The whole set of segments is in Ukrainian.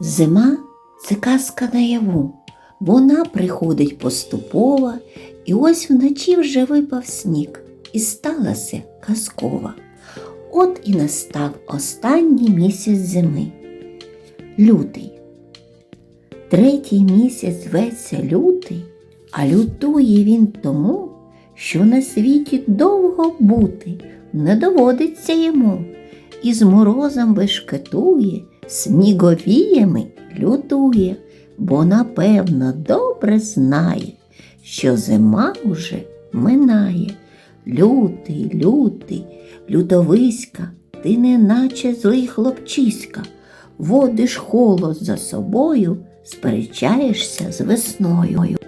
Зима це казка наяву. Вона приходить поступово, і ось вночі вже випав сніг, і сталася казкова. От і настав останній місяць зими. Лютий. Третій місяць зветься лютий, а лютує він тому, що на світі довго бути не доводиться йому, і з морозом бешкетує, сніговіями лютує, бо напевно добре знає, що зима уже минає. Лютий, лютий, лютовиська, ти неначе злий хлопчиська, водиш холод за собою, сперечаєшся з весною.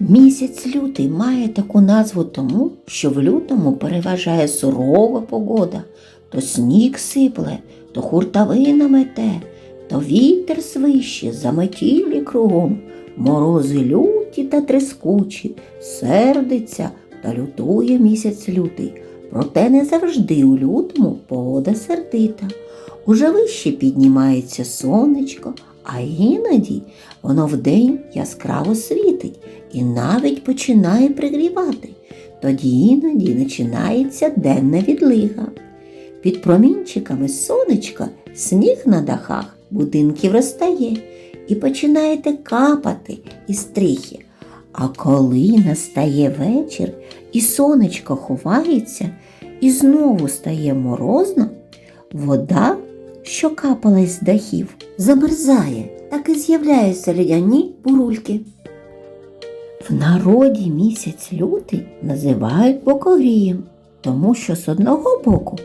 Місяць лютий має таку назву тому, що в лютому переважає сурова погода, то сніг сипле, то хуртавина мете, то вітер свище, заметілі кругом, морози люті та трескучі, сердиться та лютує місяць лютий. Проте не завжди у лютому погода сердита. Уже вище піднімається сонечко, а іноді воно вдень яскраво світить і навіть починає пригрівати. Тоді іноді починається денна відлига. Під промінчиками сонечка сніг на дахах будинків розтає і починаєте капати із стріхи. А коли настає вечір і сонечко ховається, і знову стає морозно, вода, що капала з дахів, замерзає, так і з'являються льодяні бурульки. В народі місяць лютий називають бокогрієм, тому що з одного боку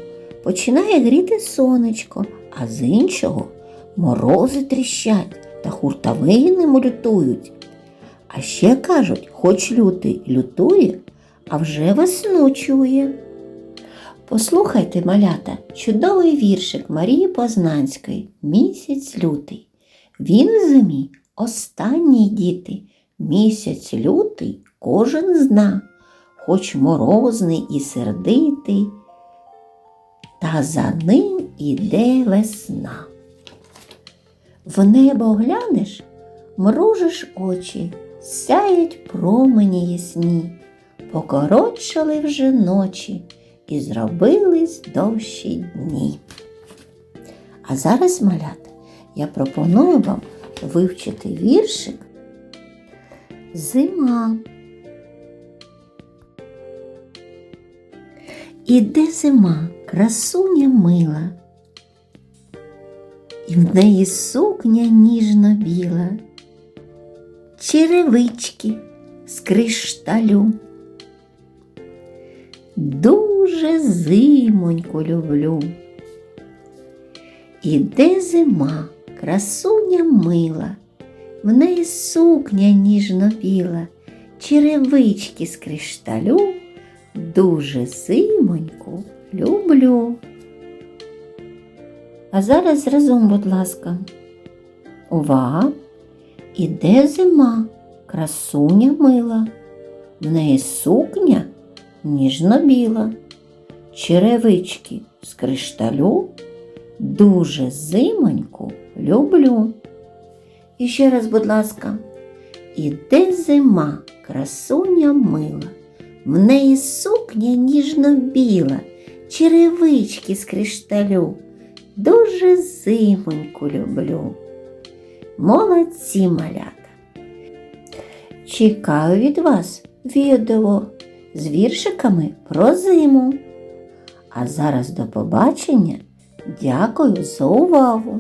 починає гріти сонечко, а з іншого морози тріщать та хуртавини лютують. А ще кажуть, хоч лютий лютує, а вже весну чує. Послухайте, малята, чудовий віршик Марії Познанської Місяць лютий. Він в зимі останній діти. Місяць лютий кожен зна, хоч морозний і сердитий, та за ним іде весна. В небо глянеш, мружиш очі, сяють промені ясні, покоротшали вже ночі і зробились довші дні. А зараз, малята, я пропоную вам вивчити віршик Зима. Іде зима, красуня мила, і в неї сукня ніжно біла, черевички з кришталю. Дуже зимоньку люблю. Іде зима, красуня мила, в неї сукня ніжно біла, черевички з кришталю, дуже зимоньку люблю. А зараз разом, будь ласка. Увага! Іде зима, красуня мила, в неї сукня ніжно-біла, черевички з кришталю, дуже зимоньку люблю. І ще раз, будь ласка, іде зима, красуня мила, в неї сукня ніжно-біла, черевички з кришталю, дуже зимоньку люблю. Молодці малята! Чекаю від вас відео з віршиками про зиму. А зараз до побачення. Дякую за увагу!